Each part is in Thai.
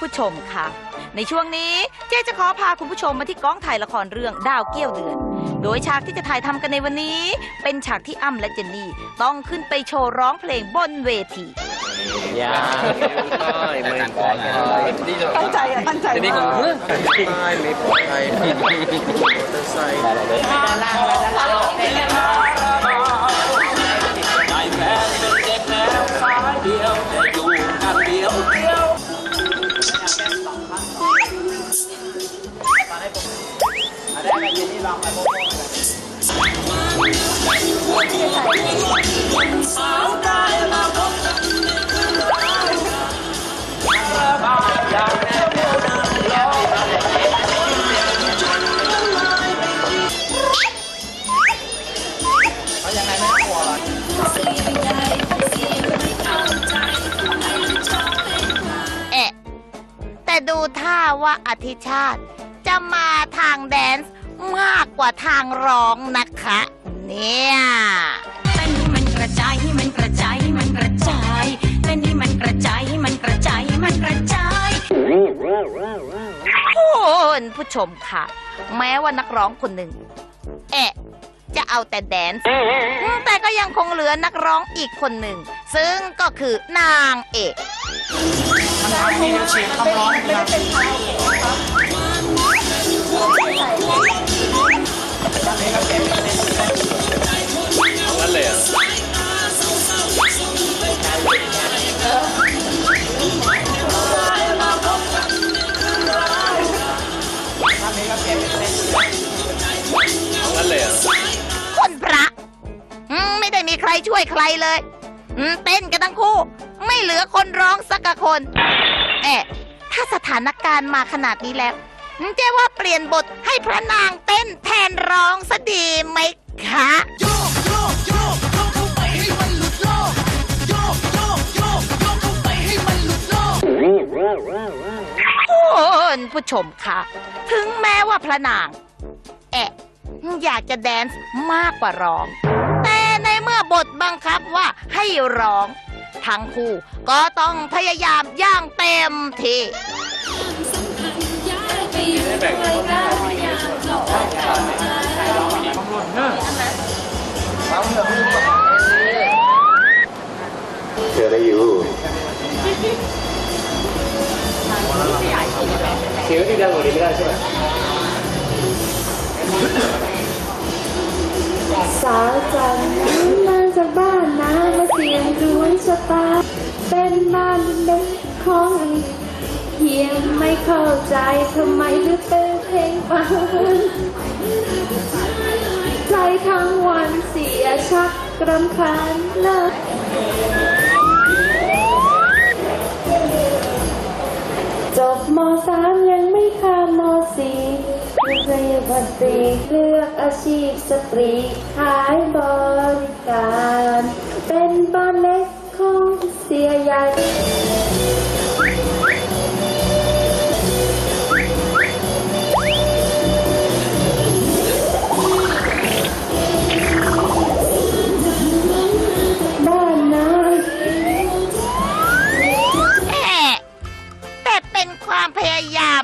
ผู้ชมค่ะ ในช่วงนี้เจ๊จะขอพาคุณผู้ชมมาที่กองถ่ายละครเรื่องดาวเกี้ยวเดือน โดยฉากที่จะถ่ายทำกันในวันนี้ เป็นฉากที่อ้ำและเจนนี่ต้องขึ้นไปโชว์ร้องเพลงบนเวทียาไม่ปลอดภัยตั้งใจอะตั้งใจจะดีของมากเพื่อนไม่ปลอดภัยมอเตอร์ไซค์ เอะแต่ดูท่าว่าอธิชาติ จะมาทางแดนซ์ มากกว่าทางร้องนะคะ เนี่ยเต้นให้มันกระจายให้มันกระจายให้มันกระจายเต้นให้มันกระจายให้มันกระจายให้มันกระจายคุณผู้ชมค่ะ แม้ว่านักร้องคนหนึ่งเอะจะเอาแต่แดนซ์แต่ก็ยังคงเหลือนักร้องอีกคนหนึ่ง ซึ่งก็คือนางเอกนั่น เลยอะนั่นเลยอะคนพระอืมไม่ได้มีใครช่วยใครเลยอืมเต้นกันทั้งคู่ ไม่เหลือคนร้องสักคนเอ๊ะถ้าสถานการณ์มาขนาดนี้แล้ว เจ๊ว่าเปลี่ยนบทให้พระนางเต้นแทนร้องซะดีไหมคะ โยกโยกโยกโยกเข้าไปให้มันหลุดโลกโยกโยกโยกโยกเข้าไปให้มันหลุดโลกคุณผู้ชมคะถึงแม้ว่าพระนาง แอะอยากจะแดนซ์มากกว่าร้อง แต่ในเมื่อบทบังคับว่าให้ร้อง ทั้งคู่ก็ต้องพยายามอย่างเต็มที่ เธอได้อยู่เสียงที่ดังกว่านี้ไม่ได้ใช่ไหมสาวจันทร์มาจากบ้านนามาเสี่ยงดวงชะตาเป็นบ้านเล็กของเพียงไม่ เข้าใจทำไมถึงเป็นเพลงฟังใจทั้งวันเสียชักกรำคาญเลิกจบมสามยังไม่ข้ามมสี่วิทยาบัตรีเลือกอาชีพสตรีขายบริการ ความพยายาม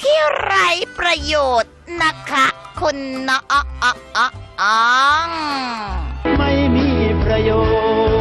ที่ไร้ประโยชน์นะคะ คุณเน้องอ๋ออไม่มีประโยช